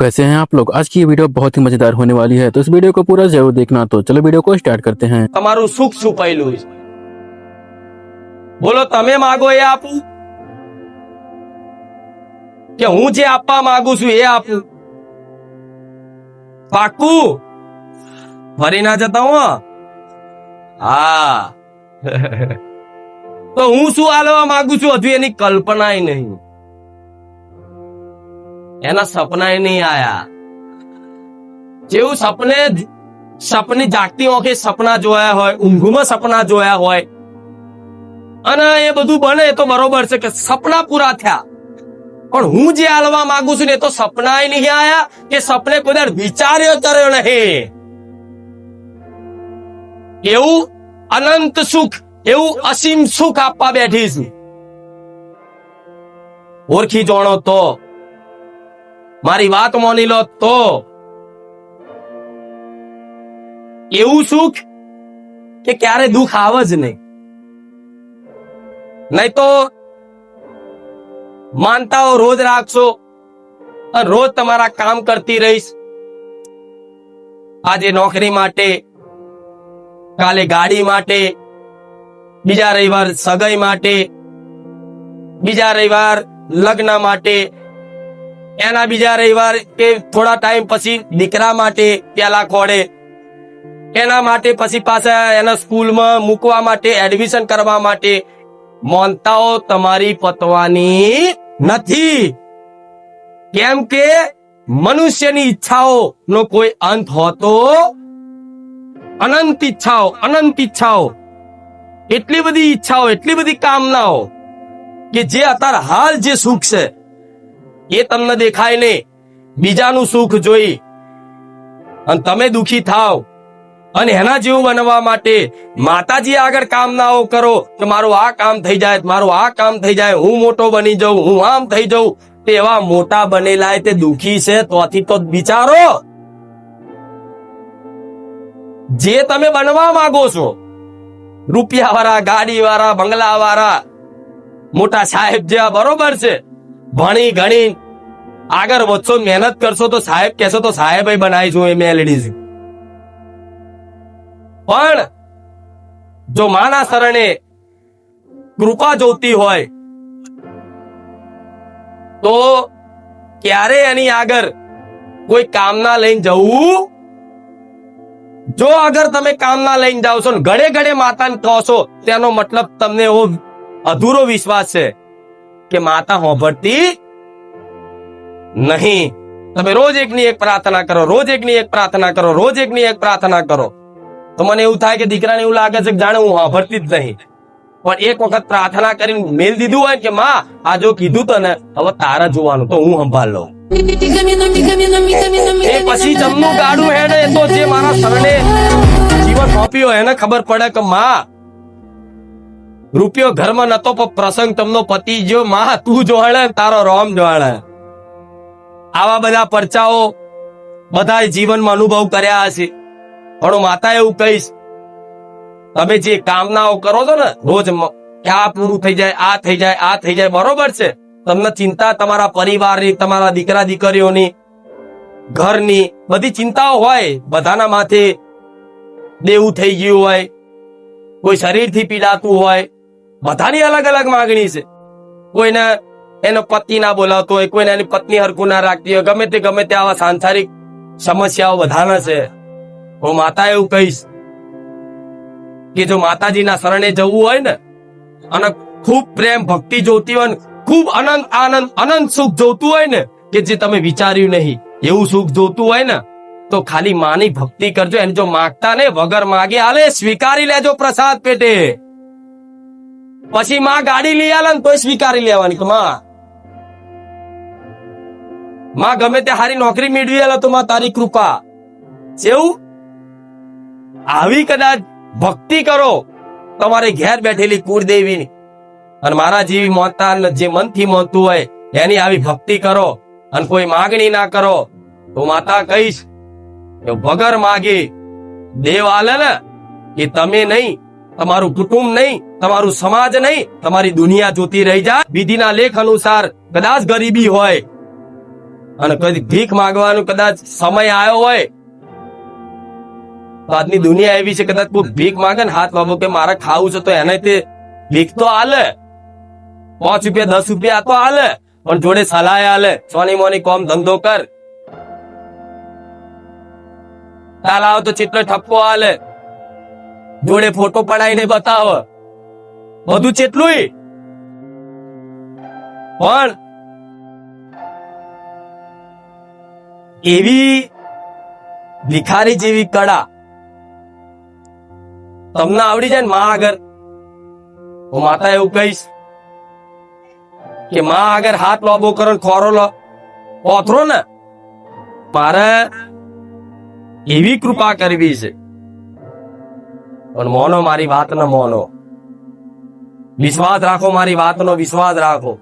कैसे हैं आप लोग आज की ये वीडियो बहुत ही मजेदार होने वाली है तो इस वीडियो को पूरा जरूर देखना तो चलो वीडियो को स्टार्ट करते हैं તમારું સુખ છુપાયેલું છે બોલો તમે માગો એ આપું કે હું જે આપવા માંગુ છું એ આપું પાકું ફરી ના જતા હું હા તો હું શું આલવા માંગુ છું હજુ એની કલ્પના નહીં એના સપના નહીં આયા. જેવું સપને સપની જાગતી આંખે સપના જોયા હોય, ઊંઘમાં સપના જોયા હોય, અને એ બધું બને તો બરોબર છે કે સપના પૂરા થયા. પણ હું જે હાલવા માંગુ છું ને તો સપના નહીં આયા કે સપને કોઈ વિચાર્યો કર્યો નહીં. એવું અનંત સુખ, એવું અસીમ સુખ આપવા બેઠી છું. ઓળખી જોણો તો મારી વાત માની લો તો. એવું સુખ કે ક્યારે દુઃખ આવે જ નહીં. નહીં તો માનતાઓ રોજ રાખશો રોજ તમારા કામ કરતી રહીશ. આજે નોકરી માટે, કાલે ગાડી માટે, બીજા રવિવાર સગાઈ માટે, બીજા રવિવાર લગ્ન માટે એના બીજા રવિવાર કે થોડા ટાઈમ પછી દીકરા માટે પેલા ખોડે. એના માટે પછી પાછા એના સ્કૂલમાં મૂકવા માટે એડમિશન કરવા માટે મોનતાઓ તમારી પતવાની નથી. કેમ કે મનુષ્યની ઈચ્છાઓ નો કોઈ અંત હોતો અનંત ઈચ્છાઓ અનંત ઈચ્છાઓ. એટલી બધી ઈચ્છાઓ, એટલી બધી કામનાઓ કે જે અત્યારે હાલ જે સુખ છે એ તમને દેખાય નહીં. બીજાનું સુખ જોઈ. અને તમે દુખી થાવ. અને એના જેવું બનવા માટે માતાજી આગળ કામનાઓ કરો કે મારું આ કામ થઈ જાય, મારું આ કામ થઈ જાય, હું મોટો બની જાઉં, હું આમ થઈ જાઉં. તેવા મોટા બનેલા તે દુખી છે તોથી તો વિચારો જે તમે બનવા માંગો છો રૂપિયા વાળા ગાડી વાળા બંગલા વાળા મોટા સાહેબ જેવા બરોબર છે. ભણી ગણી આગળ વધશો, મહેનત કરશો તો સાહેબ કહેશો તો સાહેબ બનાવી છું એમ લેડીઝ પણ જો માના શરણે કૃપા જોતી હોય તો ક્યારે એની આગળ કોઈ કામના લઈને જવું? જો અગર તમે કામના લઈને જાઓ છો ઘડે ઘડે માતાને કહો છો, તેનો મતલબ તમને એવો અધૂરો વિશ્વાસ છે કે માતા હોભળતી નહીં. તમે રોજ એકની એક પ્રાર્થના કરો, રોજ એકની એક પ્રાર્થના કરો, રોજ એકની એક પ્રાર્થના કરો. તો મને એવું થાય કે દીકરાને એવું લાગે છે કે જાણે હું સાંભળતી જ નહીં. પણ એક વખત પ્રાર્થના કરીને મેલ દીધું હોય કે, માં, આ જો કીધું તો ને, હવે તારા જોવાનું તો હું સંભાળ લઉં. એ પછી જમનું ગાડું હેડે તો જે મારા શરણે જીવન સોંપ્યો એને ખબર પડે કે, માં, રૂપિયો ઘરમાં નતો પણ પ્રસંગ તમનો પતિ જો માં, તું જોવાળે તારો રોમ જોવાળે આવા બધા પરચાઓ બધા જીવનમાં અનુભવ કર્યા હશે. પણ હું માતા એવું કહીશ, તમે જે કામનાઓ કરો છો ને, રોજ કે આ પૂરું થઈ જાય, આ થઈ જાય, આ થઈ જાય, બરોબર છે. તમને ચિંતા તમારા પરિવારની, તમારા દીકરા દીકરીઓની, ઘરની બધી ચિંતાઓ હોય, બધાના માથે દેવું થઈ ગયું હોય, કોઈ શરીરથી પીડાતું હોય, બધાની અલગ અલગ માંગણી છે. કોઈને એનો પતિ ના બોલાવતો હોય, કોઈને એની પત્ની હરકું ના રાખતી હોય, ગમે તે ગમે તે આવા સાંસારિક સમસ્યાઓ બધાના છે. હું માતા એવું કહીશ કે જો માતાજીના શરણે જવું હોય ને, અને ખૂબ પ્રેમ, ભક્તિ જોતી હોય ને, ખૂબ અનંત આનંદ, અનંત સુખ જોતું હોય ને, કે જે તમે વિચાર્યું નહીં, એવું સુખ જોતું હોય ને, તો ખાલી માની ભક્તિ કરજો. એને જો માગતા ને વગર માગે આલે સ્વીકારી લેજો પ્રસાદ પેટે. પછી માં ગાડી લઈ આલે ને તોય સ્વીકારી લેવાની કે માં? માં ગમે તે હારી નોકરી મેળવી તો માં તારી કૃપા. જેવું? આવી કદાચ ભક્તિ કરો, તમારે ઘેર બેઠેલી કુળદેવીની. અને મારા જેવી મોતા જે મનથી મોતું હોય, એની આવી ભક્તિ કરો. અને કોઈ માગણી ના કરો, તો માતા કહીશ કે વગર માગે. દેવ આલે ને એ તમે નહીં, તમારું કુટુંબ નહીં, તમારું સમાજ નહીં, તમારી દુનિયા જોતી રહી જાય વિધિના લેખ અનુસાર કદાચ ગરીબી હોય અને કદી ભીખ માંગવાનો કદાચ સમય આવ્યો હોય, તો આજની દુનિયા એવી છે, કદાચ કોઈ ભીખ માંગે ને હાથ બાબો કે મારે ખાવું છે, તો એને તે ભીખ તો હાલે પાંચ રૂપિયા, દસ રૂપિયા તો હાલે પણ જોડે સલાહ હાલે સોની મોની કોમ ધંધો કર. તાલ આવો તો ચેટલો ઠપકો હાલે જોડે ફોટો પડાવીને બતાવ. બધું ચેટલું પણ એવી ભિખારી જેવી કળા તમને આવડી જાય ને માં આગળ, હું માતા એવું કહીશ કે માં આગળ હાથ લોબો કરો ખોરો લો, ઓથરો ને. મારે એવી કૃપા કરવી છે. પણ મોનો મારી વાત ન મોનો. વિશ્વાસ રાખો મારી વાતનો, વિશ્વાસ રાખો.